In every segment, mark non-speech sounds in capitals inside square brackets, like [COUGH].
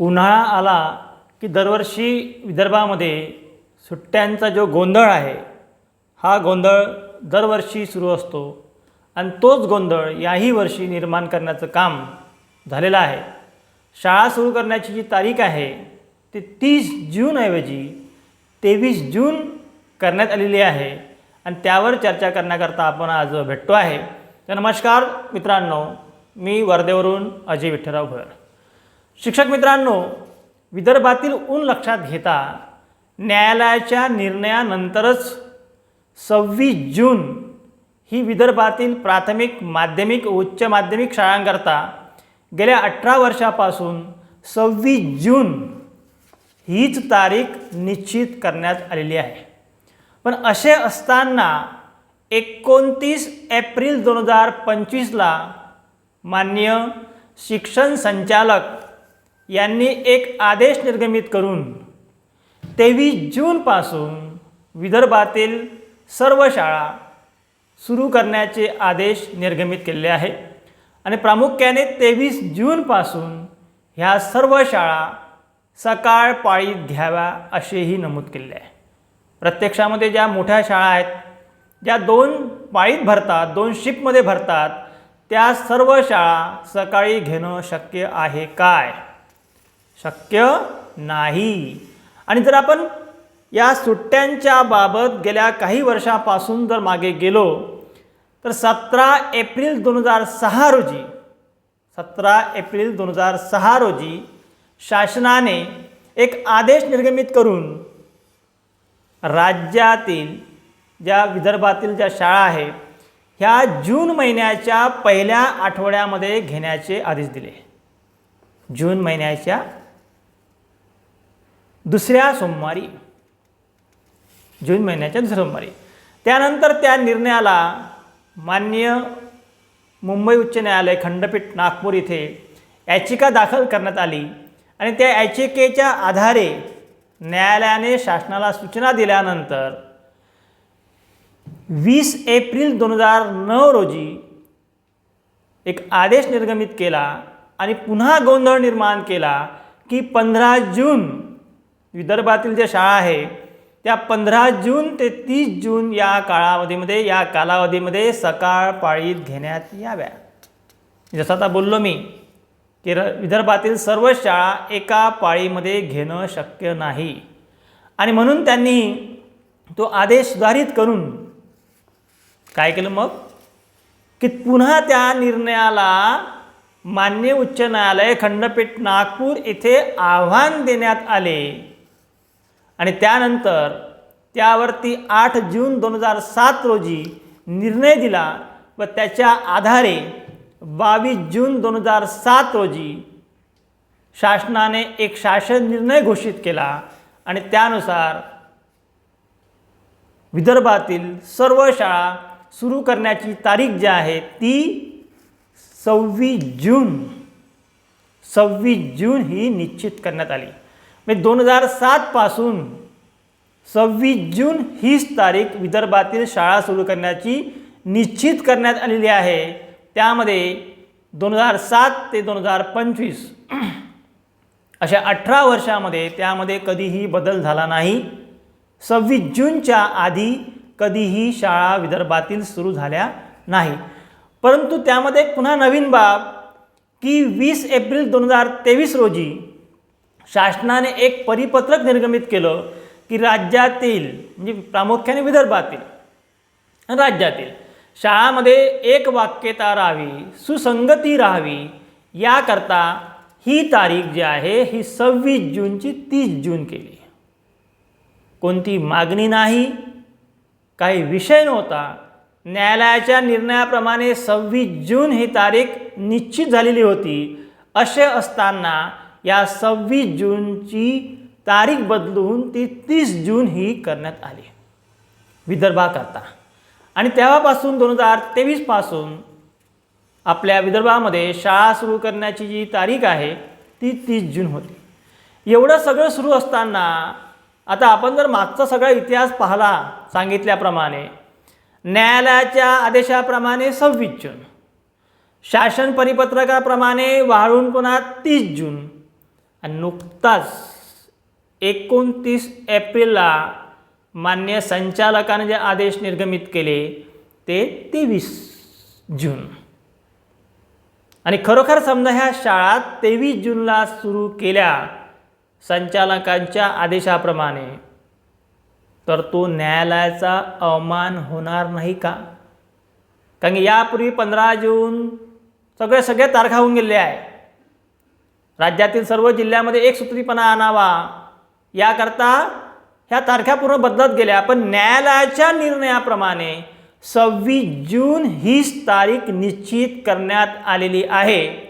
उन्हाळा आला की दरवर्षी विदर्भामध्ये सुट्ट्यांचा जो गोंधळ आहे हा गोंधळ दरवर्षी सुरू असतो. आणि तोच गोंधळ याही वर्षी निर्माण करण्याचं काम झालेलं आहे. शाळा सुरू करण्याची जी तारीख आहे ती तीस जूनऐवजी तेवीस जून करण्यात आलेली आहे. आणि त्यावर चर्चा करण्याकरता आपण आज भेटतो आहे. तर नमस्कार मित्रांनो मी वर्धेवरून अजय विठ्ठलराव भोयर. शिक्षक मित्रांनो विदर्भातील ऊन लक्षात घेता न्यायालयाच्या निर्णयानंतरच सव्वीस जून ही विदर्भातील प्राथमिक माध्यमिक उच्च माध्यमिक शाळांकरता गेल्या अठरा वर्षापासून सव्वीस जून हीच तारीख निश्चित करण्यात आलेली आहे. पण असे असताना एकोणतीस एप्रिल दोन हजार पंचवीसला मान्य शिक्षण संचालक यांनी एक आदेश निर्गमित करून तेवीस जूनपासून विदर्भातील सर्व शाळा सुरू करण्याचे आदेश निर्गमित केलेले आहे. आणि प्रामुख्याने तेवीस जूनपासून ह्या सर्व शाळा सकाळ पाळीत घ्याव्या असेही नमूद केलेले आहे. प्रत्यक्षामध्ये ज्या मोठ्या शाळा आहेत ज्या दोन पाळीत भरतात दोन शिफ्टमध्ये भरतात त्या सर्व शाळा सकाळी घेणं शक्य आहे काय? शक्य नाही. आणि जर आपण या सुट्ट्यांच्या बाबत गेल्या काही वर्षापासून जर मागे गेलो तर सतरा एप्रिल दोन हजार सहा रोजी सतरा एप्रिल दोन हजार सहा रोजी शासनाने एक आदेश निर्गमित करून राज्यातील ज्या विदर्भातील ज्या शाळा आहे ह्या जून महिन्याच्या पहिल्या आठवड्यामध्ये घेण्याचे आदेश दिले. जून महिन्याच्या दुसऱ्या सोमवारी जून महिन्याच्या दुसऱ्या सोमवारी. त्यानंतर त्या निर्णयाला मान्य मुंबई उच्च न्यायालय खंडपीठ नागपूर इथे याचिका दाखल करण्यात आली आणि त्या याचिकेच्या आधारे न्यायालयाने शासनाला सूचना दिल्यानंतर वीस एप्रिल दोन हजार नऊ रोजी एक आदेश निर्गमित केला आणि पुन्हा गोंधळ निर्माण केला की पंधरा जून विदर्भातील ज्या शाळा आहे त्या पंधरा जून ते तीस जून या काळावधीमध्ये या कालावधीमध्ये सकाळ पाळीत घेण्यात याव्या. जसं आता बोललो मी की र विदर्भातील सर्व शाळा एका पाळीमध्ये घेणं शक्य नाही. आणि म्हणून त्यांनी तो आदेश सुधारित करून काय केलं मग? की पुन्हा त्या निर्णयाला मान्य उच्च न्यायालय खंडपीठ नागपूर येथे आव्हान देण्यात आले. आणि त्यानंतर त्यावरती आठ जून दोन हजार सात रोजी निर्णय दिला व त्याच्या आधारे बावीस जून दोन हजार सात रोजी शासनाने एक शासन निर्णय घोषित केला आणि त्यानुसार विदर्भातील सर्व शाळा सुरू करण्याची तारीख जी आहे ती सव्वीस जून. सव्वीस जून ही निश्चित करण्यात आली. म्हणजे दोन हजार सातपासून सव्वीस जून हीच तारीख विदर्भातील शाळा सुरू करण्याची निश्चित करण्यात आलेली आहे. त्यामध्ये दोन हजार सात ते दोन हजार पंचवीस [CLEARS THROAT] अशा अठरा वर्षामध्ये त्यामध्ये कधीही बदल झाला नाही. सव्वीस जूनच्या आधी कधीही शाळा विदर्भातील सुरू झाल्या नाही. परंतु त्यामध्ये पुन्हा नवीन बाब की वीस एप्रिल दोन हजार तेवीस रोजी शासनाने एक परिपत्रक निर्गमित केलं की राज्यातील म्हणजे प्रामुख्याने विदर्भातील राज्यातील शाळामध्ये एक वाक्यता राहावी सुसंगती राहावी याकरता ही तारीख जी आहे ही सव्वीस जूनची तीस जून केली. कोणती मागणी नाही काही विषय नव्हता न्यायालयाच्या निर्णयाप्रमाणे सव्वीस जून ही तारीख निश्चित झालेली होती असे असताना या सव्वीस जूनची तारीख बदलून ती तीस जून ही करण्यात आली. विदर्भाकरता आणि तेव्हापासून दोन हजार तेवीसपासून आपल्या विदर्भामध्ये शाळा सुरू करण्याची जी तारीख आहे ती तीस जून होती. एवढं सगळं सुरू असताना आता आपण जर मागचा सगळा इतिहास पाहिला सांगितल्याप्रमाणे न्यायालयाच्या आदेशाप्रमाणे सव्वीस जून शासन परिपत्रकाप्रमाणे वाढून पुन्हा तीस जून आणि नुकताच एकोणतीस एप्रिलला मान्य संचालकाने जे आदेश निर्गमित केले ते तेवीस जून. आणि खरोखर समजा ह्या शाळा तेवीस जूनला सुरू केल्या संचालकांच्या आदेशाप्रमाणे तर तो न्यायालयाचा अवमान होणार नाही का? कारण की यापूर्वी पंधरा जून सगळ्या सगळ्या तारखा होऊन गेलेल्या आहे. राज्यातील सर्व जिल्ह्यामध्ये एक सूत्रीपणा आणावा. याकरता ह्या तारखा पूर्ण बदलत गेल्या पण न्यायालयाच्या निर्णयाप्रमाणे सव्वीस जून हीच तारीख निश्चित करण्यात आलेली आहे.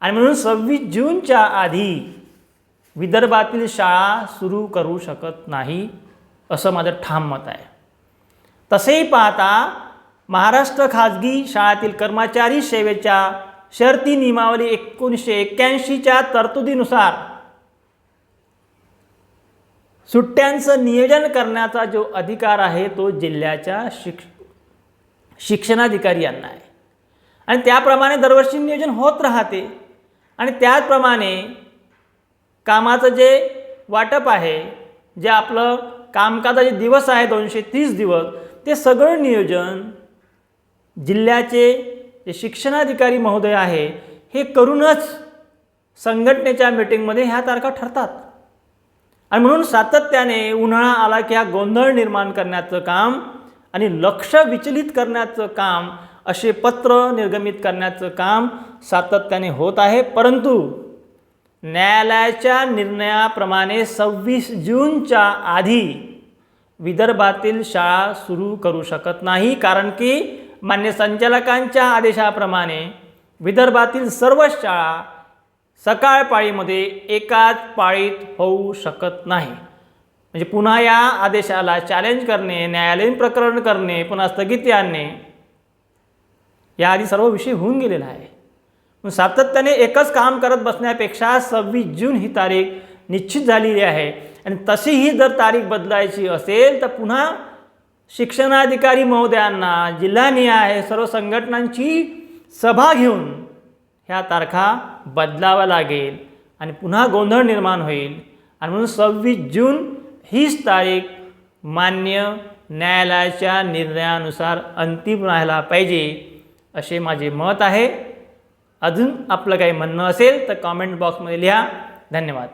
आणि म्हणून सव्वीस जूनच्या आधी विदर्भातील शाळा सुरू करू शकत नाही असं माझं ठाम मत आहे. तसेही पाहता महाराष्ट्र खाजगी शाळातील कर्मचारी सेवेच्या शर्ती नियमावली एकोणीसशे एक्क्याऐंशीच्या तरतुदीनुसार. सुट्ट्यांचं नियोजन करण्याचा जो अधिकार आहे तो जिल्ह्याच्या शिक्ष शिक्षणाधिकारी यांना आहे. आणि त्याप्रमाणे दरवर्षी नियोजन होत राहते. आणि त्याचप्रमाणे कामाचं जे वाटप आहे जे आपलं कामकाजाचे दिवस आहे दोनशे तीस दिवस ते सगळं नियोजन जिल्ह्याचे जे शिक्षणाधिकारी महोदय आहे हे करूनच संघटनेच्या मीटिंगमध्ये ह्या तारखा ठरतात. आणि म्हणून सातत्याने उन्हाळा आला की हा गोंधळ निर्माण करण्याचं काम आणि लक्ष विचलित करण्याचं काम असे पत्र निर्गमित करण्याचं काम सातत्याने होत आहे. परंतु न्यायालयाच्या निर्णयाप्रमाणे सव्वीस जूनच्या आधी विदर्भातील शाळा सुरू करू शकत नाही. कारण की मान्य संचालकांच्या आदेशाप्रमाणे विदर्भातील सर्व शाळा सकाळ पाळीमध्ये एकाच पाळीत होऊ शकत नाही. म्हणजे पुन्हा या आदेशाला चॅलेंज करणे न्यायालयीन प्रकरण करणे पुन्हा स्थगिती आणणे याआधी सर्व विषय होऊन गेलेला आहे. सातत्याने एकच काम करत बसण्यापेक्षा सव्वीस जून ही तारीख निश्चित झालेली आहे. आणि तशीही जर तारीख बदलायची असेल तर पुन्हा शिक्षणाधिकारी महोदयांना जिल्हानिहाय सर्व संघटनांची सभा घेऊन ह्या तारखा बदलाव्या लागेल आणि पुन्हा गोंधळ निर्माण होईल. आणि म्हणून सव्वीस जून हीच तारीख मान्य न्यायालयाच्या निर्णयानुसार अंतिम राहायला पाहिजे असे माझे मत आहे. अजून आपलं काही म्हणणं असेल तर कॉमेंट बॉक्समध्ये लिहा. धन्यवाद.